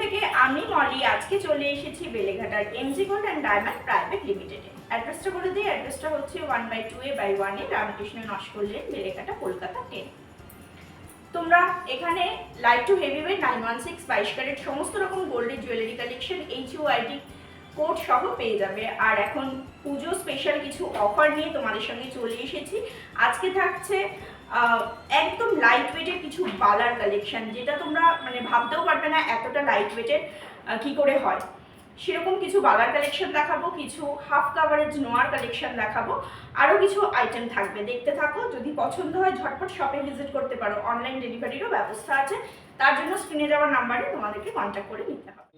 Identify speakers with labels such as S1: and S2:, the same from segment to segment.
S1: থেকে আমি মলি আজকে চলে এসেছি বেলেঘাটার MG gold and diamond private লিমিটেডে অ্যাড্রেসটা বলে দিই অ্যাড্রেসটা হচ্ছে one by two A by one Ramakrishna Naskar lane Beleghata, Kolkata ten তোমরা এখানে light to heavy weight nine one six বাইশ ক্যারেট সমস্ত রকম গোল্ডের jewellery collection H U ID code সহ পেয়ে যাবে। আর এখন পুজো স্পেশাল কিছু অফার নিয়ে তোমাদের সঙ্গে চলে এসেছি। আজকে থাকছে একদম লাইট ওয়েটের কিছু বালার কালেকশন যেটা তোমরা মানে ভাবতেও পারবে না এতটা লাইট ওয়েটের কী করে হয়। সেরকম কিছু বালার কালেকশন দেখাবো, কিছু হাফ কাভারেজ নোয়ার কালেকশন দেখাবো আরও কিছু আইটেম থাকবে। দেখতে থাকো, যদি পছন্দ হয়, ঝটপট শপে ভিজিট করতে পারো। অনলাইন ডেলিভারিরও ব্যবস্থা আছে। তার জন্য স্ক্রিনে যাওয়ার নাম্বারে তোমাদেরকে কন্ট্যাক্ট করে নিতে হবে।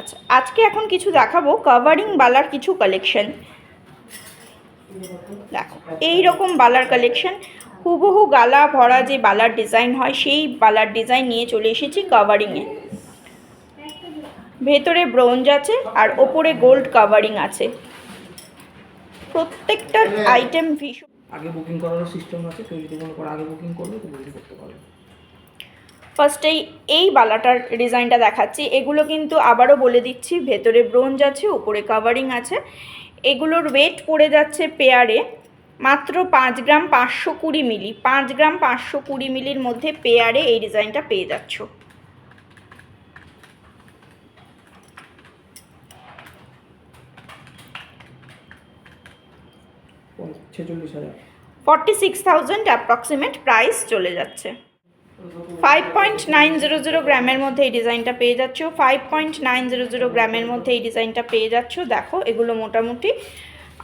S1: আচ্ছা আজকে এখন কিছু দেখাবো। কাভারিং বালার কিছু কালেকশন দেখো এই রকম বালার কালেকশন হুবহু গালা ভরা যে বালার ডিজাইন হয় সেই বালার ডিজাইন নিয়ে চলে এসেছি কাভারিংয়ে ভেতরে ব্রোঞ্জ আছে আর ওপরে গোল্ড কাভারিং আছে। প্রত্যেকটা আইটেম ভীষণ
S2: আগে বুকিং করার সিস্টেম আছে কেউ যদি মনে করে আগে বুকিং করবে তো বুকিং করতে পারবে
S1: ফার্স্টেই এই বালাটার ডিজাইনটা দেখাচ্ছি। এগুলো কিন্তু আবারও বলে দিচ্ছি ভেতরে ব্রোঞ্জ আছে উপরে কাভারিং আছে। এগুলোর ওয়েট পড়ে যাচ্ছে পেয়ারে মাত্র পাঁচ গ্রাম পাঁচশো কুড়ি মিলি পাঁচ গ্রাম পাঁচশো কুড়ি মিলির মধ্যে পেয়ারে এই ডিজাইনটা পেয়ে যাচ্ছ। Forty six thousand approximate price চলে যাচ্ছে। Five point nine zero zero গ্রামের মধ্যে এই ডিজাইনটা পেয়ে যাচ্ছ। Five point nine zero zero গ্রামের মধ্যে এই ডিজাইনটা পেয়ে যাচ্ছ। দেখো এগুলো মোটামুটি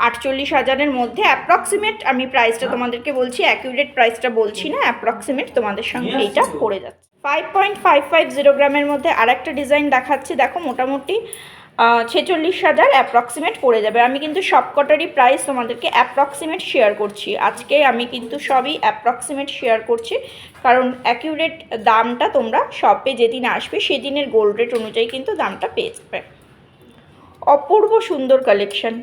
S1: আটচল্লিশ হাজারের মধ্যে অ্যাপ্রক্সিমেট আমি প্রাইসটা তোমাদেরকে বলছি অ্যাকিউরেট প্রাইসটা বলছি না অ্যাপ্রক্সিমেট তোমাদের সঙ্গে এইটা পড়ে যাচ্ছে। Five point five five zero গ্রামের মধ্যে আর একটা ডিজাইন দেখাচ্ছি দেখো মোটামুটি ছেচল্লিশ হাজার অ্যাপ্রক্সিমেট পড়ে যাবে। আমি কিন্তু সবকটারই প্রাইস তোমাদেরকে অ্যাপ্রক্সিমেট শেয়ার করছি। আজকে আমি কিন্তু সবই অ্যাপ্রক্সিমেট শেয়ার করছি কারণ অ্যাকিউরেট দামটা তোমরা শপে যেদিন আসবে সেদিনের গোল্ড রেট অনুযায়ী কিন্তু দামটা পেয়ে যাবে। অপূর্ব সুন্দর collection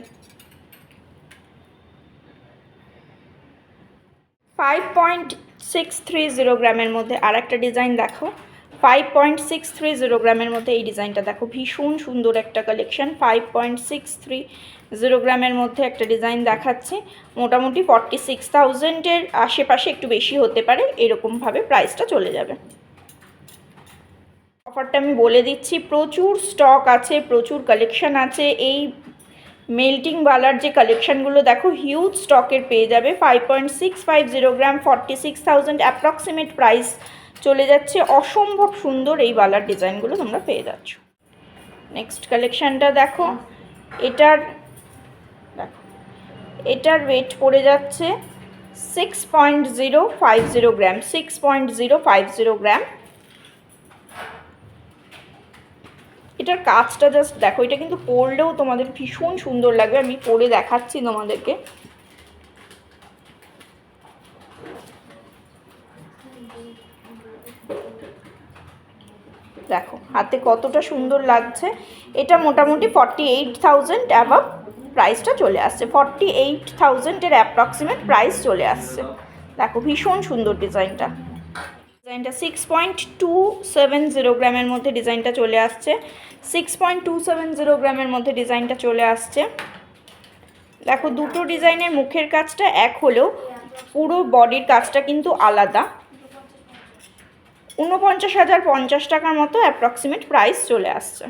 S1: five point six three zero গ্রামের মধ্যে আর একটা ডিজাইন দেখো। Five point six three zero গ্রামের মধ্যে এই ডিজাইনটা দেখো, ভীষণ সুন্দর একটা collection five point six three zero গ্রামের মধ্যে একটা ডিজাইন দেখাচ্ছে। মোটামুটি ফর্টি সিক্স থাউজেন্ডের আশেপাশে একটু বেশি হতে পারে, এরকমভাবে প্রাইসটা চলে যাবে। অফারটা আমি বলে দিচ্ছি, প্রচুর স্টক আছে, প্রচুর কালেকশন আছে। এই মেল্টিং বালার যে কালেকশানগুলো দেখো হিউজ স্টকের পেয়ে যাবে। Five point six five zero gram forty six thousand approximate price চলে যাচ্ছে। অসম্ভব সুন্দর এই বালার ডিজাইনগুলো তোমরা পেয়ে যাচ্ছ। নেক্সট কালেকশানটা দেখো। এটার দেখো, এটার ওয়েট পড়ে যাচ্ছে six point zero five zero gram six point zero five zero gram এটার কাজটা জাস্ট দেখো, এটা কিন্তু পরলেও তোমাদের ভীষণ সুন্দর লাগবে, আমি পরে দেখাচ্ছি তোমাদেরকে। দেখো, হাতে কতটা সুন্দর লাগছে। এটা মোটামুটি ফর্টি এইট থাউজেন্ড অ্যাভাব প্রাইসটা চলে আসছে। ফর্টি এইট থাউজেন্ডের অ্যাপ্রক্সিমেট প্রাইস চলে আসছে। দেখো, ভীষণ সুন্দর ডিজাইনটা ডিজাইনটা six point two seven zero গ্রামের মধ্যে ডিজাইনটা চলে আসছে। Six point two seven zero গ্রামের মধ্যে ডিজাইনটা চলে আসছে। দেখো, দুটো ডিজাইনের মুখের কাজটা এক হলেও পুরো বডির কাজটা কিন্তু আলাদা। ঊনপঞ্চাশ হাজার পঞ্চাশ টাকার মতো অ্যাপ্রক্সিমেট প্রাইস চলে আসছে।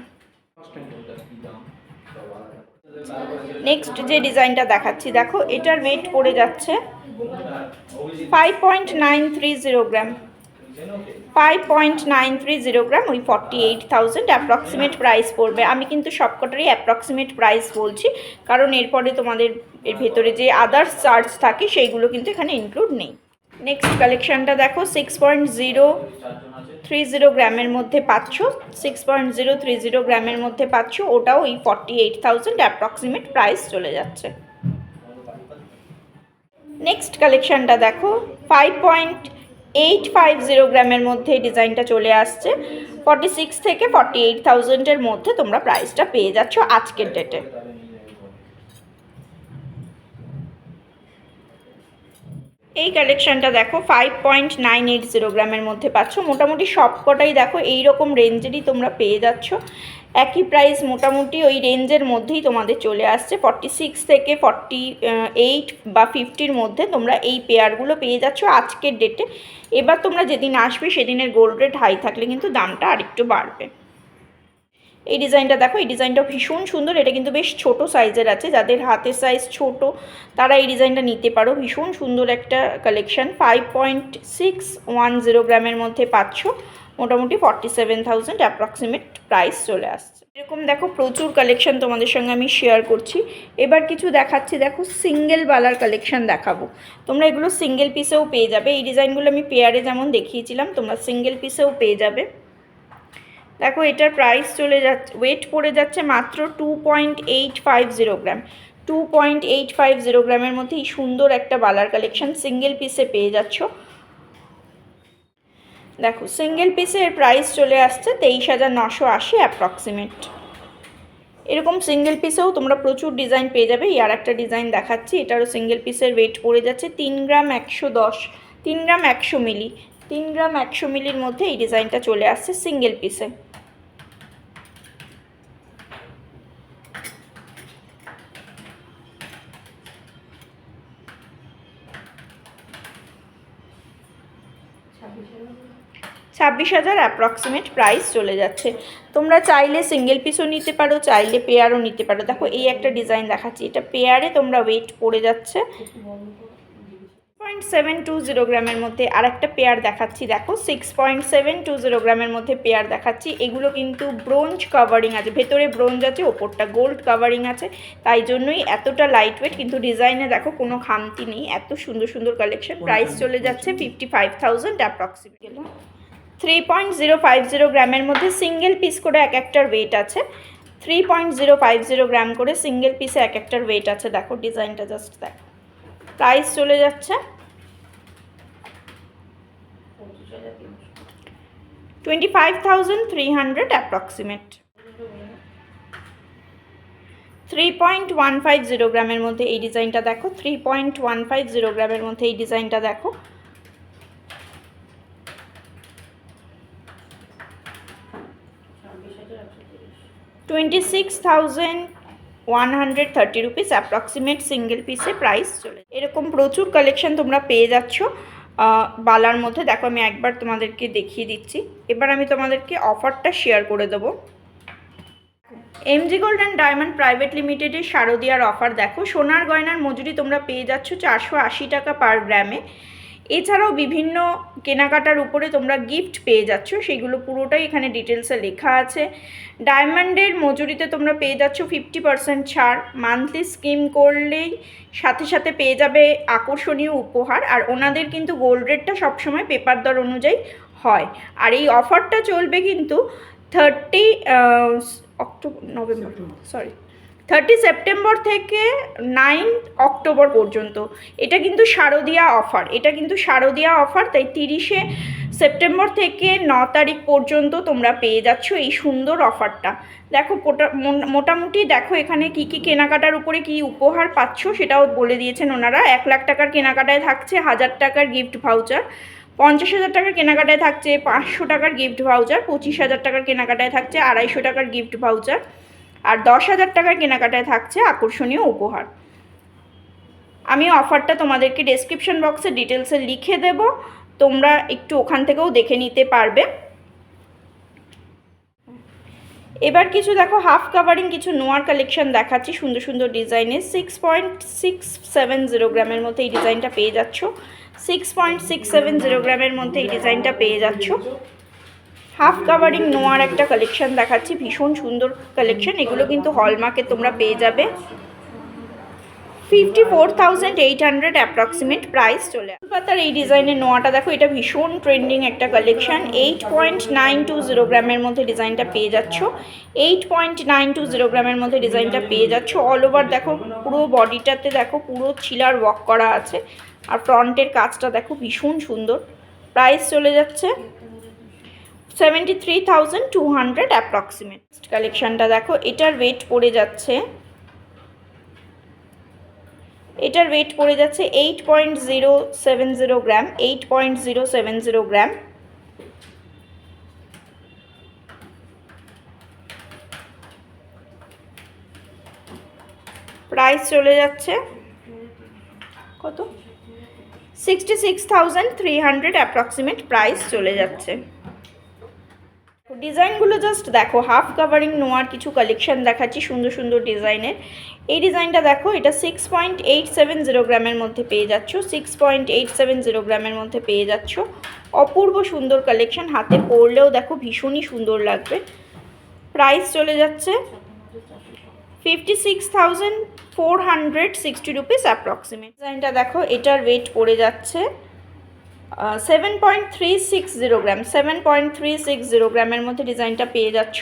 S1: নেক্সট যে ডিজাইনটা দেখাচ্ছি, দেখো, এটার ওয়েট পড়ে যাচ্ছে five point nine three zero gram five point nine three zero gram ওই forty eight thousand approximate price পড়বে। আমি কিন্তু সবকটারই অ্যাপ্রক্সিমেট প্রাইস বলছি, কারণ এরপরে তোমাদের এর ভেতরে যে আদার্স চার্জ থাকে, সেইগুলো কিন্তু এখানে ইনক্লুড নেই। নেক্সট কালেকশানটা দেখো six point zero three zero গ্রামের মধ্যে পাচ্ছ six point zero three zero গ্রামের মধ্যে পাচ্ছ, ওটাও ওই forty eight thousand approximate price চলে যাচ্ছে। নেক্সট কালেকশনটা দেখো five point eight five zero গ্রামের মধ্যে এই ডিজাইনটা চলে আসছে। ফর্টি সিক্স থেকে ফর্টি এইট থাউজেন্ডের মধ্যে তোমরা প্রাইসটা পেয়ে যাচ্ছ আজকের ডেটে এই কালেকশনটা দেখো five point nine eight zero গ্রামের মধ্যে পাচ্ছ। মোটামুটি সব কটাই দেখো এই রকম রেঞ্জেরই তোমরা পেয়ে যাচ্ছ। একই প্রাইস মোটামুটি ওই রেঞ্জের মধ্যেই তোমাদের চলে আসছে। ফর্টি সিক্স থেকে ফর্টি এইট বা ফিফটির মধ্যে তোমরা এই পেয়ারগুলো পেয়ে যাচ্ছ আজকের ডেটে এবার তোমরা যেদিন আসবে সেদিনের গোল্ড রেট হাই থাকলে কিন্তু দামটা আরেকটু বাড়বে। এই ডিজাইনটা দেখো, এই ডিজাইনটা ভীষণ সুন্দর, এটা কিন্তু বেশ ছোট সাইজের আছে, যাদের হাতের সাইজ ছোট, তারা এই ডিজাইনটা নিতে পারো। ভীষণ সুন্দর একটা collection five point six one zero গ্রামের মধ্যে পাচ্ছ, মোটামুটি forty seven thousand approximate price চলে আসছে। এরকম দেখো, প্রচুর কালেকশন তোমাদের সঙ্গে আমি শেয়ার করছি। এবার কিছু দেখাচ্ছি, দেখো সিঙ্গেল বালার কালেকশন দেখাবো। তোমরা এগুলো সিঙ্গেল পিসেও পেয়ে যাবে। এই ডিজাইনগুলো আমি পেয়ারে যেমন দেখিয়েছিলাম, তোমরা সিঙ্গেল পিসেও পেয়ে যাবে। দেখো, এটার প্রাইস চলে যাচ্ছে ওয়েট পড়ে যাচ্ছে মাত্র two point eight five zero gram two point eight five zero গ্রামের মধ্যে এই সুন্দর একটা বালার কালেকশন সিঙ্গেল পিসে পেয়ে যাচ্ছ। দেখো সিঙ্গেল পিসের প্রাইস চলে আসছে তেইশ হাজার নশো আশি অ্যাপ্রক্সিমেট এরকম সিঙ্গেল পিসেও তোমরা প্রচুর ডিজাইন পেয়ে যাবে। আর একটা ডিজাইন দেখাচ্ছি, এটারও সিঙ্গেল পিসের ওয়েট পড়ে যাচ্ছে তিন গ্রাম একশো দশ, তিন গ্রাম একশো মিলি, তিন গ্রাম একশো মিলির মধ্যে এই ডিজাইনটা চলে আসছে সিঙ্গেল পিসে ছাব্বিশ হাজার অ্যাপ্রক্সিমেট প্রাইস চলে যাচ্ছে। তোমরা চাইলে সিঙ্গেল পিসও নিতে পারো চাইলে পেয়ারও নিতে পারো। দেখো এই একটা ডিজাইন দেখাচ্ছি। এটা পেয়ারে তোমরা ওয়েট পড়ে যাচ্ছে। পয়েন্ট সেভেন টু জিরো গ্রামের মধ্যে আর একটা পেয়ার দেখাচ্ছি। দেখো six point seven two zero গ্রামের মধ্যে পেয়ার দেখাচ্ছি। এগুলো কিন্তু ব্রোঞ্জ কাভারিং আছে। ভেতরে ব্রোঞ্জ আছে ওপরটা গোল্ড কাভারিং আছে। তাই জন্যই এতটা লাইট ওয়েট কিন্তু ডিজাইনে দেখো কোনো খামতি নেই। এত সুন্দর সুন্দর কালেকশন প্রাইস চলে যাচ্ছে fifty five thousand approximate three point zero five zero গ্রামের মধ্যে সিঙ্গেল পিস করে এক একটার ওয়েট আছে। Three point zero five zero gram করে সিঙ্গেল পিসে এক একটার ওয়েট আছে। দেখো ডিজাইনটা জাস্ট দেখো। প্রাইস চলে যাচ্ছে। Twenty five thousand three hundred approximate three point one five zero গ্রামের মধ্যে এই ডিজাইনটা দেখো। Three point one five zero গ্রামের মধ্যে এই ডিজাইনটা দেখো। Twenty six thousand one hundred thirty rupees approximate single পিসে প্রাইস চলে। এরকম প্রচুর কালেকশন তোমরা পেয়ে যাচ্ছ। বালার মধ্যে দেখো, আমি একবার তোমাদেরকে দেখিয়ে দিচ্ছি। এবার আমি তোমাদেরকে অফারটা শেয়ার করে দেবো। MG gold and diamond private লিমিটেডের শারদিয়ার অফার দেখো। সোনার গয়নার মজুরি তোমরা পেয়ে যাচ্ছ চারশো আশি টাকা পার গ্রামে। এছাড়াও বিভিন্ন কেনাকাটার উপরে তোমরা গিফট পেয়ে যাচ্ছ সেগুলো পুরোটাই এখানে ডিটেলসে লেখা আছে। ডায়মন্ডের মজুরিতে তোমরা পেয়ে যাচ্ছ ফিফটি পার্সেন্ট ছাড়। মান্থলি স্কিম করলেই সাথে সাথে পেয়ে যাবে আকর্ষণীয় উপহার। আর ওনাদের কিন্তু গোল্ড রেটটা সবসময় পেপার দর অনুযায়ী হয়। আর এই অফারটা চলবে কিন্তু thirty October November sorry thirty September থেকে নাইন অক্টোবর পর্যন্ত। এটা কিন্তু শারদীয়া অফার এটা কিন্তু শারদীয়া অফার তাই তিরিশে সেপ্টেম্বর থেকে ন তারিখ পর্যন্ত তোমরা পেয়ে যাচ্ছ এই সুন্দর অফারটা দেখো মোটামুটি দেখো এখানে কি কি কেনাকাটার উপরে কি উপহার পাচ্ছ সেটাও বলে দিয়েছেন ওনারা। এক লাখ টাকার কেনাকাটায় থাকছে হাজার টাকার গিফট ভাউচার পঞ্চাশ হাজার টাকার কেনাকাটায় থাকছে পাঁচশো টাকার গিফট ভাউচার পঁচিশ হাজার টাকার কেনাকাটায় থাকছে আড়াইশো টাকার গিফট ভাউচার আর দশ হাজার টাকার কেনাকাটায় থাকছে আকর্ষণীয় উপহার। আমি অফারটা তোমাদেরকে ডেসক্রিপশন বক্সে ডিটেলসে লিখে দেব। তোমরা একটু ওখান থেকেও দেখে নিতে পারবে। এবার কিছু দেখো হাফ কাভারিং কিছু নোয়ার কালেকশন দেখাচ্ছি। সুন্দর সুন্দর ডিজাইনের six point six seven zero গ্রামের মধ্যে এই ডিজাইনটা পেয়ে যাচ্ছ। Six point six seven zero গ্রামের মধ্যে এই ডিজাইনটা পেয়ে যাচ্ছ। হাফ কাভারিং নোয়ার একটা কালেকশন দেখাচ্ছি, ভীষণ সুন্দর কালেকশন এগুলো কিন্তু হলমার্কে তোমরা পেয়ে যাবে। Fifty four thousand eight hundred approximate price চলে। পাতার এই ডিজাইনের নোয়াটা দেখো, এটা ভীষণ ট্রেন্ডিং একটা collection eight point nine two zero গ্রামের মধ্যে ডিজাইনটা পেয়ে যাচ্ছ। Eight point nine two zero গ্রামের মধ্যে ডিজাইনটা পেয়ে যাচ্ছ। অল ওভার দেখো, পুরো বডিটাতে দেখো, পুরো ছিলার ওয়াক করা আছে। আর ফ্রন্টের কাজটা দেখো, ভীষণ সুন্দর। প্রাইস চলে যাচ্ছে। Seventy three thousand two hundred approximate কালেকশানটা দেখো, এটার ওয়েট পড়ে যাচ্ছে, এটার ওয়েট পড়ে যাচ্ছে eight point zero seven zero gram eight point zero seven zero gram price চলে যাচ্ছে কত? Sixty six thousand three hundred approximate price চলে যাচ্ছে। ডিজাইনগুলো জাস্ট দেখো হাফ কাভারিং নোয়ার কিছু কালেকশন দেখাচ্ছি সুন্দর সুন্দর ডিজাইনের এই ডিজাইনটা দেখো, এটা six point eight seven zero গ্রামের মধ্যে পেয়ে যাচ্ছ six point eight seven zero গ্রামের মধ্যে পেয়ে যাচ্ছ। অপূর্ব সুন্দর কালেকশন হাতে পরলেও দেখো ভীষণই সুন্দর লাগবে। প্রাইস চলে যাচ্ছে fifty six thousand four hundred sixty rupees approximate ডিজাইনটা দেখো, এটার ওয়েট পড়ে যাচ্ছে। Seven point three six zero gram seven point three six zero গ্রামের মধ্যে ডিজাইনটা পেয়ে যাচ্ছ।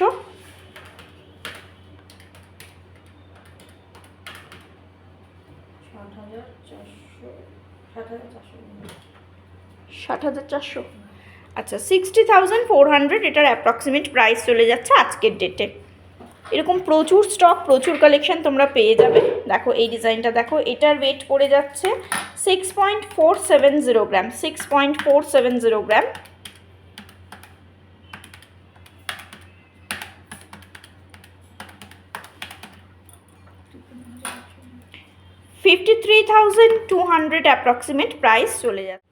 S1: ষাট হাজার চারশো আচ্ছা সিক্সটি থাউজেন্ড ফোর হান্ড্রেড এটার অ্যাপ্রক্সিমেট প্রাইস চলে যাচ্ছে আজকের ডেটে এরকম প্রচুর স্টক প্রচুর কালেকশন তোমরা পেয়ে যাবে। দেখো এই ডিজাইনটা দেখো এটার ওয়েট পড়ে যাচ্ছে six point four seven zero gram six point four seven zero gram fifty three thousand two hundred approximate price চলে যাচ্ছে।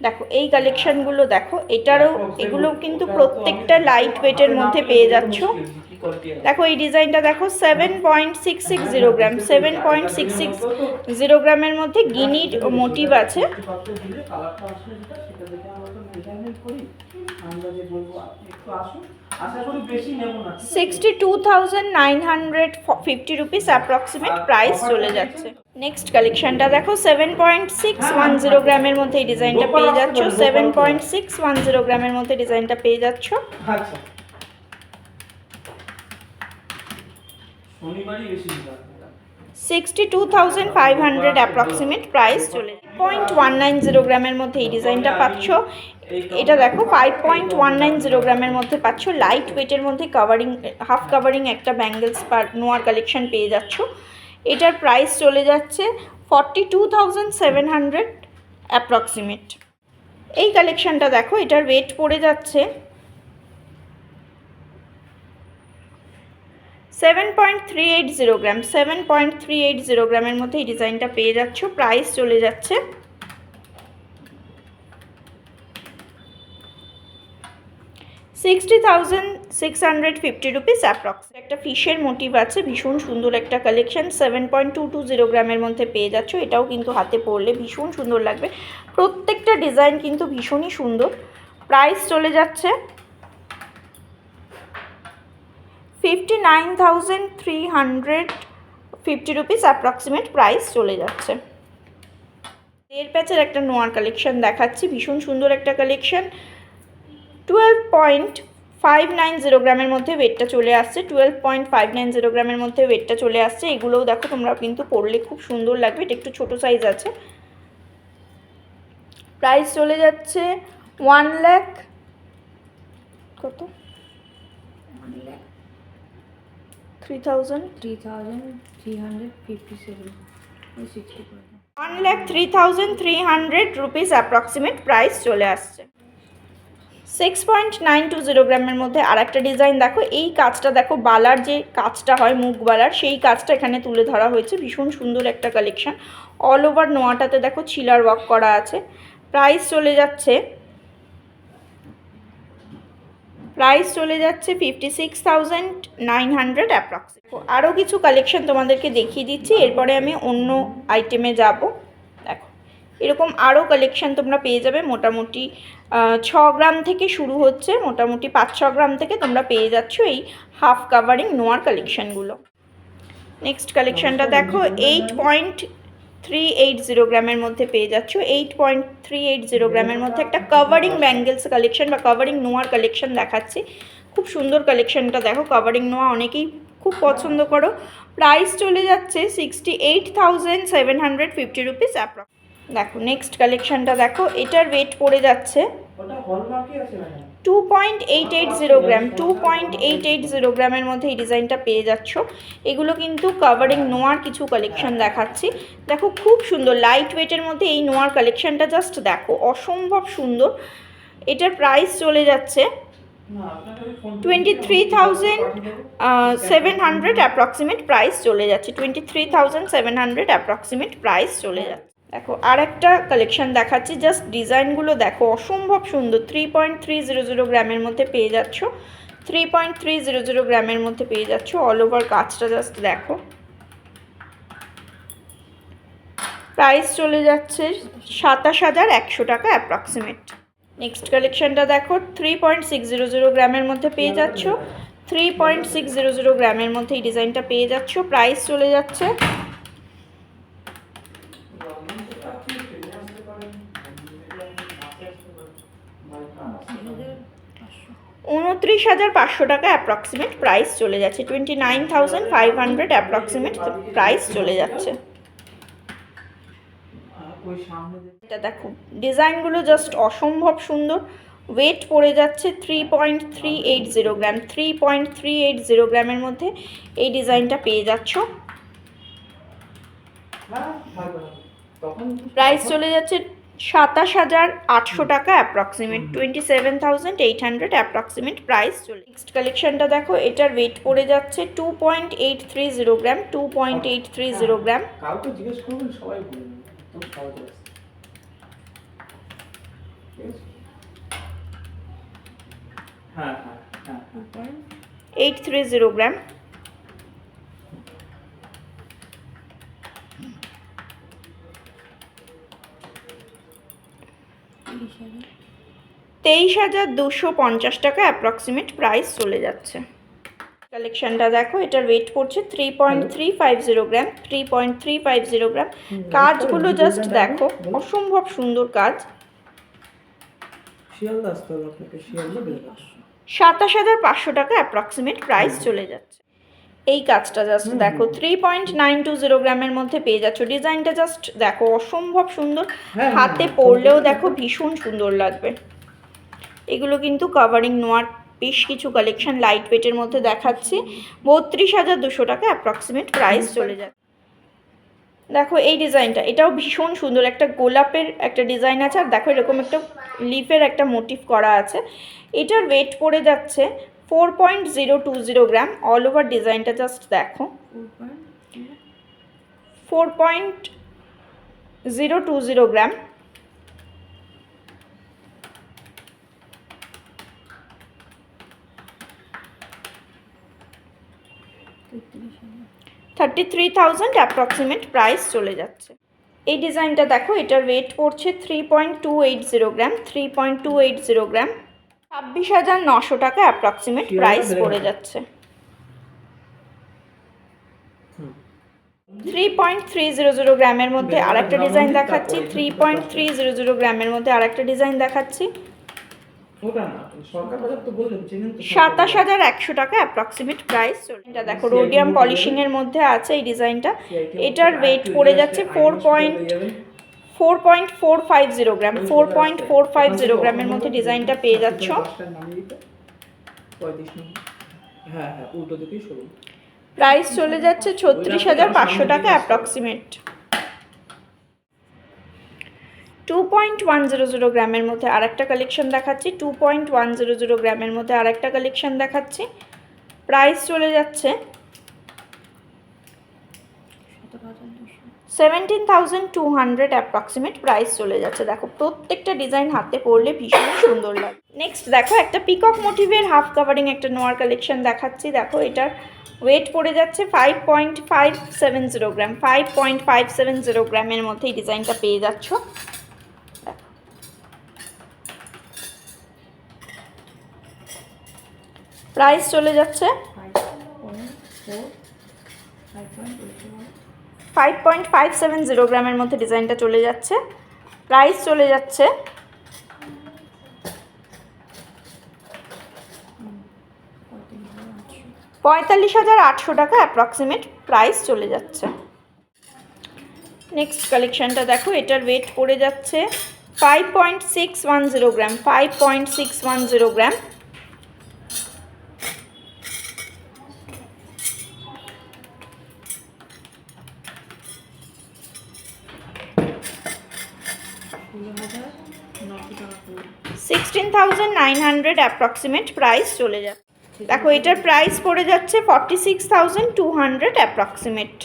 S1: দেখো এই কালেকশনগুলো দেখো এটারও এগুলো কিন্তু প্রত্যেকটা লাইট ওয়েটের মধ্যে পেয়ে যাচ্ছ। দেখো এই ডিজাইনটা দেখো seven point six six zero gram seven point six six zero গ্রামের মধ্যে গিনির মোটিভ আছে। Sixty two thousand nine hundred fifty rupees approximate price চলে যাচ্ছে। নেক্সট কালেকশনটা দেখো seven point six one zero গ্রামের মধ্যে এই ডিজাইনটা পেয়ে যাচ্ছ। Seven point six one zero গ্রামের মধ্যে ডিজাইনটা পেয়ে যাচ্ছ।
S2: আচ্ছা। শনিবারই বেশি দিন
S1: sixty two thousand five hundred approximate price চলে পয়েন্ট ওয়ান নাইন জিরো গ্রামের মধ্যে এই ডিজাইনটা পাচ্ছ। এটা দেখো five point one nine zero গ্রামের মধ্যে পাচ্ছ। লাইট ওয়েটের মধ্যে কাভারিং হাফ কাভারিং একটা ব্যাঙ্গেলস পার নোয়ার কালেকশন পেয়ে যাচ্ছ। এটার প্রাইস চলে যাচ্ছে forty two thousand seven hundred approximate এই কালেকশনটা দেখো এটার ওয়েট পড়ে যাচ্ছে seven point three eight zero gram seven point three eight zero গ্রামের মধ্যে এই ডিজাইনটা পেয়ে যাচ্ছ প্রাইস চলে যাচ্ছে। Sixty thousand six hundred fifty rupees approx একটা ফিশের মোটিভ আছে, ভীষণ সুন্দর একটা collection seven point two two zero গ্রামের মধ্যে পেয়ে যাচ্ছ। এটাও কিন্তু হাতে পরলে ভীষণ সুন্দর লাগবে। প্রত্যেকটা ডিজাইন কিন্তু ভীষণই সুন্দর। প্রাইস চলে যাচ্ছে। Fifty nine thousand three hundred fifty rupees approximate price চলে যাচ্ছে। এর প্যাচের একটা নোয়ার কালেকশন দেখাচ্ছি, ভীষণ সুন্দর একটা collection twelve point five nine zero গ্রামের মধ্যে ওয়েটটা চলে আসছে twelve point five nine zero গ্রামের মধ্যে ওয়েটটা চলে আসছে। এগুলোও দেখো, তোমরা কিন্তু পরলে খুব সুন্দর লাগবে, এটা একটু ছোটো সাইজ আছে। প্রাইস চলে যাচ্ছে ওয়ান ল্যাক কত? Three thousand
S2: three thousand three hundred fifty seven sixty
S1: one lakh three thousand three hundred rupees approximate price চলে আসছে। Six point nine two zero গ্রামের মধ্যে আর একটা ডিজাইন দেখো এই কাজটা দেখো বালার যে কাজটা হয় মুখ বালার সেই কাজটা এখানে তুলে ধরা হয়েছে। ভীষণ সুন্দর একটা কালেকশন অল ওভার নোয়াটাতে দেখো চিলার ওয়ার্ক করা আছে। প্রাইস চলে যাচ্ছে প্রাইস চলে যাচ্ছে fifty six thousand nine hundred approx আরও কিছু কালেকশন তোমাদেরকে দেখিয়ে দিচ্ছি এরপরে আমি অন্য আইটেমে যাব। দেখো এরকম আরও কালেকশন তোমরা পেয়ে যাবে। মোটামুটি ছ গ্রাম থেকে শুরু হচ্ছে মোটামুটি পাঁচ ছ গ্রাম থেকে তোমরা পেয়ে যাচ্ছ এই হাফ কাভারিং নোয়ার কালেকশনগুলো নেক্সট কালেকশনটা দেখো eight point three eight zero গ্রামের মধ্যে পেয়ে যাচ্ছ। Eight point three eight zero গ্রামের মধ্যে একটা কাভারিং ব্যাঙ্গেলস কালেকশন বা কাভারিং নোয়ার কালেকশন দেখাচ্ছি। খুব সুন্দর কালেকশনটা দেখো কাভারিং নোয়া অনেকেই খুব পছন্দ করো। প্রাইস চলে যাচ্ছে sixty eight thousand seven hundred fifty rupees approx দেখো নেক্সট কালেকশনটা দেখো এটার ওয়েট পড়ে যাচ্ছে। Two point eight eight zero gram two point eight eight zero গ্রামের মধ্যে এই ডিজাইনটা পেয়ে যাচ্ছ। এগুলো কিন্তু কাভারিং নোয়ার কিছু কালেকশন দেখাচ্ছি। দেখো, খুব সুন্দর লাইট ওয়েটের মধ্যে এই নোয়ার কালেকশনটা জাস্ট দেখো, অসম্ভব সুন্দর। এটার প্রাইস চলে যাচ্ছে twenty three thousand seven hundred approximate price চলে যাচ্ছে। Twenty three thousand seven hundred approximate price চলে যাচ্ছে। দেখো আর একটা কালেকশন দেখাচ্ছি জাস্ট ডিজাইনগুলো দেখো, অসম্ভব সুন্দর three point three zero zero গ্রামের মধ্যে পেয়ে যাচ্ছ three point three zero zero গ্রামের মধ্যে পেয়ে যাচ্ছ অল ওভার কাজটা জাস্ট দেখো। প্রাইস চলে যাচ্ছে সাতাশ হাজার একশো টাকা অ্যাপ্রক্সিমেট নেক্সট কালেকশনটা দেখো three point six zero zero গ্রামের মধ্যে পেয়ে যাচ্ছ three point six zero zero গ্রামের মধ্যে এই ডিজাইনটা পেয়ে যাচ্ছ প্রাইস চলে যাচ্ছে উনত্রিশ হাজার পাঁচশো টাকা অ্যাপ্রক্সিমেট প্রাইস চলে যাচ্ছে। Twenty nine thousand five hundred approximate price চলে যাচ্ছে। এটা দেখো ডিজাইনগুলো জাস্ট অসম্ভব সুন্দর। ওয়েট পড়ে যাচ্ছে three point three eight zero gram three point three eight zero গ্রামের মধ্যে এই ডিজাইনটা পেয়ে যাচ্ছ।
S2: হ্যাঁ
S1: প্রাইস চলে যাচ্ছে সাতাশ হাজার আটশো টাকা approximate twenty seven thousand eight hundred approximate price চলে। নেক্সট কালেকশনটা দেখো এটার ওয়েট পড়ে যাচ্ছে two point eight three zero gram two point eight three zero gram
S2: কাউকে জিজ্ঞেস করবেন সবাই হ্যাঁ হ্যাঁ
S1: এইট থ্রি জিরো গ্রাম তেইশ হাজার দুশো পঞ্চাশ টাকা অ্যাপ্রক্সিমেট প্রাইস চলে যাচ্ছে। কালেকশনটা দেখো এটার ওয়েট পড়ছে three point three five zero gram three point three five zero gram কাজগুলো জাস্ট দেখো অসম্ভব সুন্দর কাজ। সাতাশ হাজার পাঁচশো টাকা অ্যাপ্রক্সিমেট প্রাইস চলে যাচ্ছে। এই কাজটা জাস্ট দেখো three point nine two zero গ্রামের মধ্যে পেয়ে যাচ্ছ। ডিজাইনটা জাস্ট দেখো অসম্ভব সুন্দর।
S2: হ্যাঁ,
S1: হাতে
S2: হ্যাঁ,
S1: পরলেও দেখো ভীষণ সুন্দর লাগবে। এগুলো কিন্তু কাভারিং নোয়ার বেশ কিছু কালেকশন লাইট ওয়েটের মধ্যে দেখাচ্ছি। বত্রিশ হাজার দুশো টাকা অ্যাপ্রক্সিমেট প্রাইস চলে যাচ্ছে। দেখো এই ডিজাইনটা এটাও ভীষণ সুন্দর। একটা গোলাপের একটা ডিজাইন আছে আর দেখো এরকম একটা লিফের একটা মোটিভ করা আছে। এটার ওয়েট পড়ে যাচ্ছে four point zero two zero gram all over ডিজাইনটা জাস্ট দেখো। Four point zero two zero gram thirty three thousand approximate price চলে যাচ্ছে। এই ডিজাইনটা দেখো, এটার ওয়েট পড়ছে three point two eight zero gram three point two eight zero gram ছাব্বিশ হাজার নশো টাকা অ্যাপ্রক্সিমেট প্রাইস পড়ে যাচ্ছে। Three point three zero zero গ্রামের মধ্যে আরেকটা ডিজাইন দেখাচ্ছি। Three point three zero zero গ্রামের মধ্যে আরেকটা ডিজাইন দেখাচ্ছি। সাতাশ হাজার একশো টাকা অ্যাপ্রক্সিমেট প্রাইস এটা দেখো রোডিয়াম পলিশিং এর মধ্যে আছে এই ডিজাইনটা এটার ওয়েট পড়ে যাচ্ছে 4 four point four five zero gram four point four five zero গ্রামের মধ্যে ডিজাইনটা পেয়ে যাচ্ছ।
S2: হ্যাঁ হ্যাঁ
S1: প্রাইস চলে যাচ্ছে ছত্রিশ হাজার পাঁচশো টাকা approximate two point one zero zero গ্রামের মধ্যে আরেকটা কালেকশন দেখাচ্ছি। Two point one zero zero গ্রামের মধ্যে আরেকটা কালেকশন দেখাচ্ছি। প্রাইস চলে যাচ্ছে seventeen thousand two hundred approximate price চলে যাচ্ছে। দেখো, প্রত্যেকটা ডিজাইন হাতে পরলে ভীষণ সুন্দর লাগে। নেক্সট দেখো, একটা পিকক মোটিভের হাফ কাভারিং একটা নোয়ার কালেকশন দেখাচ্ছি। দেখো, এটার ওয়েট পড়ে যাচ্ছে five point five seven zero gram five point five seven zero গ্রামের মধ্যে এই ডিজাইনটা পেয়ে যাচ্ছ। প্রাইস চলে যাচ্ছে। Five point five seven zero গ্রামের মধ্যে ডিজাইনটা চলে যাচ্ছে। প্রাইস চলে যাচ্ছে পঁয়তাল্লিশ হাজার আটশো টাকা অ্যাপ্রক্সিমেট প্রাইস চলে যাচ্ছে। নেক্সট কালেকশনটা দেখো, এটার ওয়েট পড়ে যাচ্ছে five point six one zero gram five point six one zero gram
S2: ষোলো হাজার নশো টাকা করে
S1: sixteen thousand nine hundred approximate price চলে যাচ্ছে। দেখো, এটার প্রাইস পড়ে যাচ্ছে forty six thousand two hundred approximate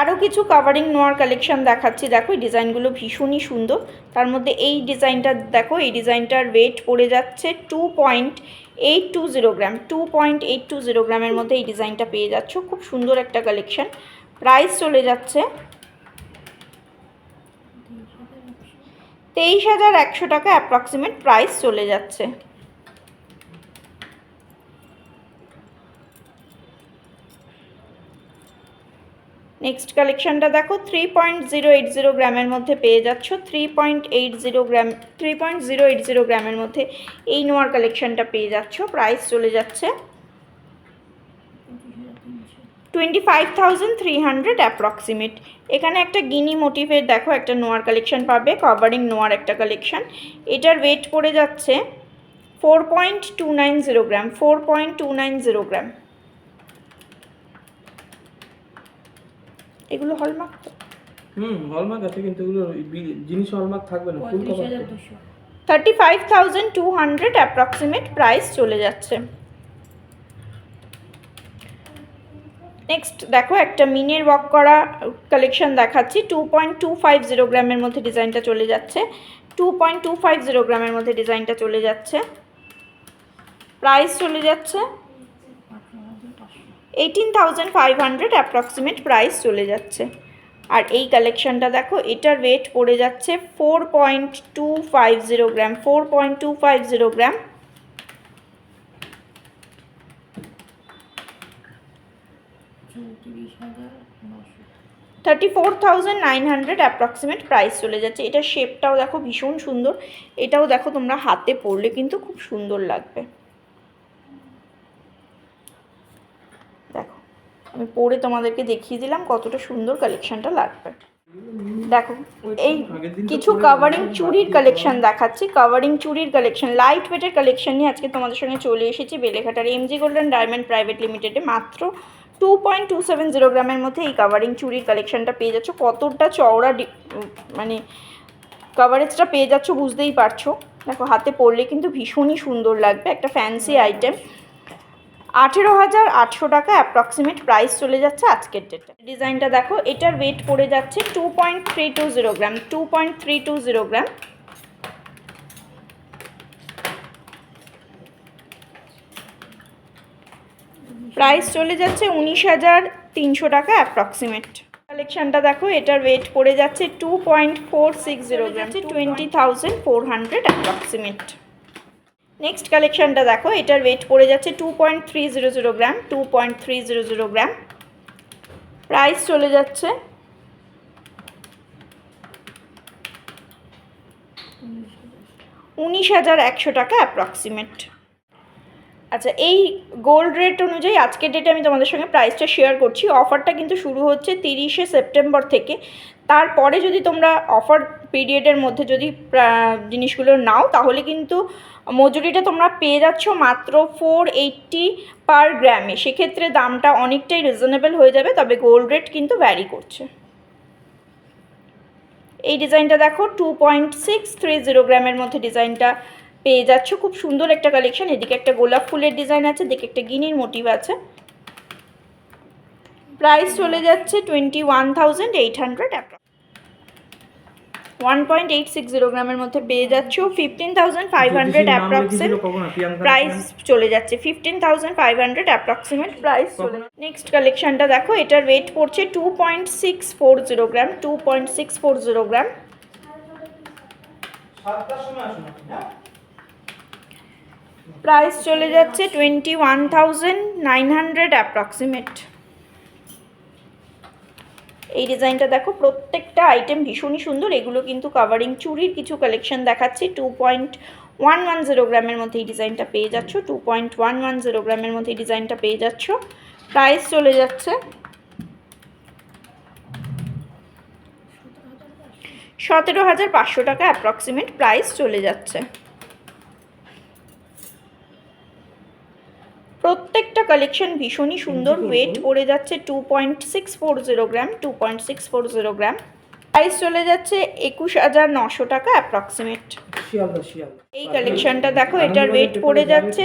S1: আরও কিছু কাভারিং নোয়ার কালেকশন দেখাচ্ছি। দেখো, এই ডিজাইনগুলো ভীষণই সুন্দর। তার মধ্যে এই ডিজাইনটা, দেখো, এই ডিজাইনটার ওয়েট পড়ে যাচ্ছে two point eight two zero gram two point eight two zero গ্রামের মধ্যে এই ডিজাইনটা পেয়ে যাচ্ছ। খুব সুন্দর একটা কালেকশন প্রাইস চলে যাচ্ছে তেইশ হাজার একশো টাকা অ্যাপ্রক্সিমেট প্রাইস চলে যাচ্ছে। নেক্সট কালেকশনটা দেখো three point zero eight zero গ্রামের মধ্যে পেয়ে যাচ্ছ। Three point eight zero gram three point zero eight zero গ্রামের মধ্যে এই নোয়ার কালেকশানটা পেয়ে যাচ্ছ। প্রাইস চলে যাচ্ছে। Twenty five thousand three hundred approximate এখানে একটা গিনি মোটিভের দেখো একটা নোয়ার কালেকশন পাবে কভারিং নোয়ার একটা কালেকশন এটার ওয়েট পড়ে যাচ্ছে four point two nine zero gram four point two nine zero gram এগুলো হলমার্ক
S2: হুম হলমার্ক আছে কিন্তু এগুলো জিনিস হলমার্ক থাকবে না full cover
S1: thirty five thousand two hundred approximate price চলে যাচ্ছে। নেক্সট দেখো, একটা মিনের ওয়াক করা কালেকশন দেখাচ্ছি। Two point two five zero গ্রামের মধ্যে ডিজাইনটা চলে যাচ্ছে। Two point two five zero গ্রামের মধ্যে ডিজাইনটা চলে যাচ্ছে। প্রাইস চলে যাচ্ছে। Eighteen thousand five hundred approximate price চলে যাচ্ছে। আর এই কালেকশনটা দেখো, এটার ওয়েট পড়ে যাচ্ছে four point two five zero gram four point two five zero gram
S2: চৌত্রিশ হাজার নশো
S1: thirty four thousand nine hundred approximate price চলে যাচ্ছে। এটা শেপটাও দেখো ভীষণ সুন্দর। এটাও দেখো তোমরা হাতে পরলে কিন্তু খুব সুন্দর লাগবে। দেখো, আমি পরে তোমাদেরকে দেখিয়ে দিলাম কতটা সুন্দর কালেকশনটা লাগবে। দেখো, এই কিছু কাভারিং চুরির কালেকশন দেখাচ্ছি। কাভারিং চুরির কালেকশন লাইট ওয়েটের কালেকশন নিয়ে আজকে তোমাদের সঙ্গে চলে এসেছি। বেলেঘাটার এমজি গোল্ডেন ডায়মন্ড প্রাইভেট লিমিটেডে মাত্র two point two seven zero গ্রামের মধ্যে এই কাভারিং চুরির কালেকশনটা পেয়ে যাচ্ছ। কতটা চওড়া মানে কাভারেজটা পেয়ে যাচ্ছ বুঝতেই পারছ। দেখো হাতে পরলে কিন্তু ভীষণই সুন্দর লাগবে। একটা ফ্যান্সি আইটেম আঠেরো হাজার আটশো টাকা অ্যাপ্রক্সিমেট প্রাইস চলে যাচ্ছে আজকের ডেটে ডিজাইনটা দেখো এটার ওয়েট পড়ে যাচ্ছে two point three two zero gram two point three two zero gram price চলে যাচ্ছে উনিশ হাজার তিনশো টাকা অ্যাপ্রক্সিমেট কালেকশানটা দেখো, এটার ওয়েট পড়ে যাচ্ছে two point four six zero twenty thousand four hundred approximate next কালেকশানটা দেখো, এটার ওয়েট পড়ে যাচ্ছে two point three zero zero gram two point three zero zero gram price চলে যাচ্ছে উনিশ হাজার একশো টাকা অ্যাপ্রক্সিমেট আচ্ছা এই গোল্ড রেট অনুযায়ী আজকের ডেটে আমি তোমাদের সঙ্গে প্রাইসটা শেয়ার করছি। অফারটা কিন্তু শুরু হচ্ছে তিরিশে সেপ্টেম্বর থেকে। তারপরে যদি তোমরা অফার পিরিয়ডের মধ্যে যদি জিনিসগুলো নাও, তাহলে কিন্তু মজুরিটা তোমরা পেয়ে যাচ্ছ মাত্র ফোর এইট্টি পার গ্রামে সেক্ষেত্রে দামটা অনেকটাই রিজনেবল হয়ে যাবে, তবে গোল্ড রেট কিন্তু ভ্যারি করছে। এই ডিজাইনটা দেখো two point six three zero গ্রামের মধ্যে ডিজাইনটা পেয়ে যাচ্ছ। খুব সুন্দর একটা কালেকশন এদিকে একটা গোলাপ ফুলের ডিজাইন আছে এদিকে একটা গিনির মোটিভ আছে। প্রাইস চলে যাচ্ছে twenty one thousand eight hundred one point eight six zero গ্রামের মধ্যে পেয়ে যাচ্ছ fifteen thousand five hundred approximate price চলে যাচ্ছে fifteen thousand five hundred approximate price চলে নেক্সট কালেকশনটা দেখো এটার ওয়েট পড়ছে two point six four zero gram two point six four zero gram. Price চলে যাচ্ছে twenty one thousand nine hundred approximate এই ডিজাইনটা দেখো, প্রত্যেকটা আইটেম ভীষণই সুন্দর। এগুলো কিন্তু কাভারিং চুরির কিছু কালেকশন দেখাচ্ছি। Two point one one zero গ্রামের মধ্যে এই ডিজাইনটা পেয়ে যাচ্ছ। Two point one one zero গ্রামের মধ্যে এই ডিজাইনটা পেয়ে যাচ্ছ। প্রাইস চলে যাচ্ছে সতেরো হাজার পাঁচশো টাকা অ্যাপ্রক্সিমেট প্রাইস চলে যাচ্ছে। প্রত্যেকটা কালেকশন ভীষণই সুন্দর ওয়েট পড়ে যাচ্ছে two point six four zero gram two point six four zero gram price চলে যাচ্ছে একুশ হাজার নশো টাকা অ্যাপ্রক্সিমেট
S2: শিয়ালদা শিয়ালদা
S1: এই কালেকশনটা দেখো এটার ওয়েট পড়ে যাচ্ছে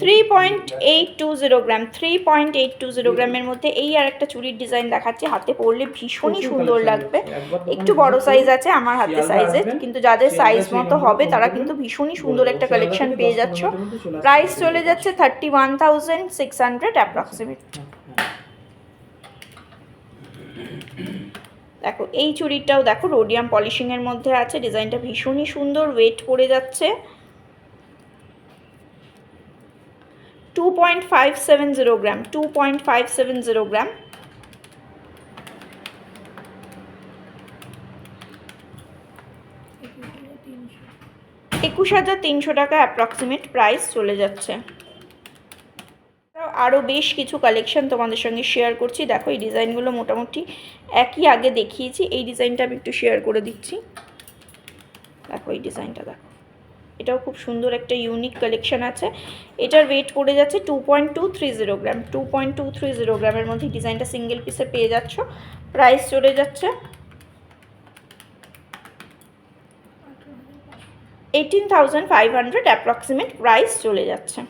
S1: three point eight two zero gram three point eight two zero গ্রামের মধ্যে এই আর একটা চুরির ডিজাইন দেখাচ্ছে। হাতে পরলে ভীষণই সুন্দর লাগবে। একটু বড় সাইজ আছে আমার হাতে সাইজের কিন্তু যাদের সাইজ মতো হবে তারা কিন্তু ভীষণই সুন্দর একটা কালেকশন পেয়ে যাচ্ছ। প্রাইস চলে যাচ্ছে thirty one thousand six hundred approximate দেখো, এই চুড়িটাও দেখো রোডিয়াম পলিশিংয়ের মধ্যে আছে ডিজাইনটা ভীষণই সুন্দর ওয়েট পড়ে যাচ্ছে। Two point five seven zero gram two point five seven zero gram একুশ হাজার তিনশো টাকা অ্যাপ্রক্সিমেট প্রাইস চলে যাচ্ছে। আরও বেশ কিছু কালেকশন তোমাদের সঙ্গে শেয়ার করছি। দেখো, এই ডিজাইনগুলো মোটামুটি একই আগে দেখিয়েছি। এই ডিজাইনটা আমি একটু শেয়ার করে দিচ্ছি। দেখো, এই ডিজাইনটা দেখো। এটাও খুব সুন্দর একটা ইউনিক কালেকশন আছে। এটার ওয়েট পড়ে যাচ্ছে two point two three zero gram two point two three zero গ্রামের মধ্যে ডিজাইনটা সিঙ্গেল পিসে পেয়ে যাচ্ছ। প্রাইস চলে যাচ্ছে eighteen thousand five hundred approximate price চলে যাচ্ছে।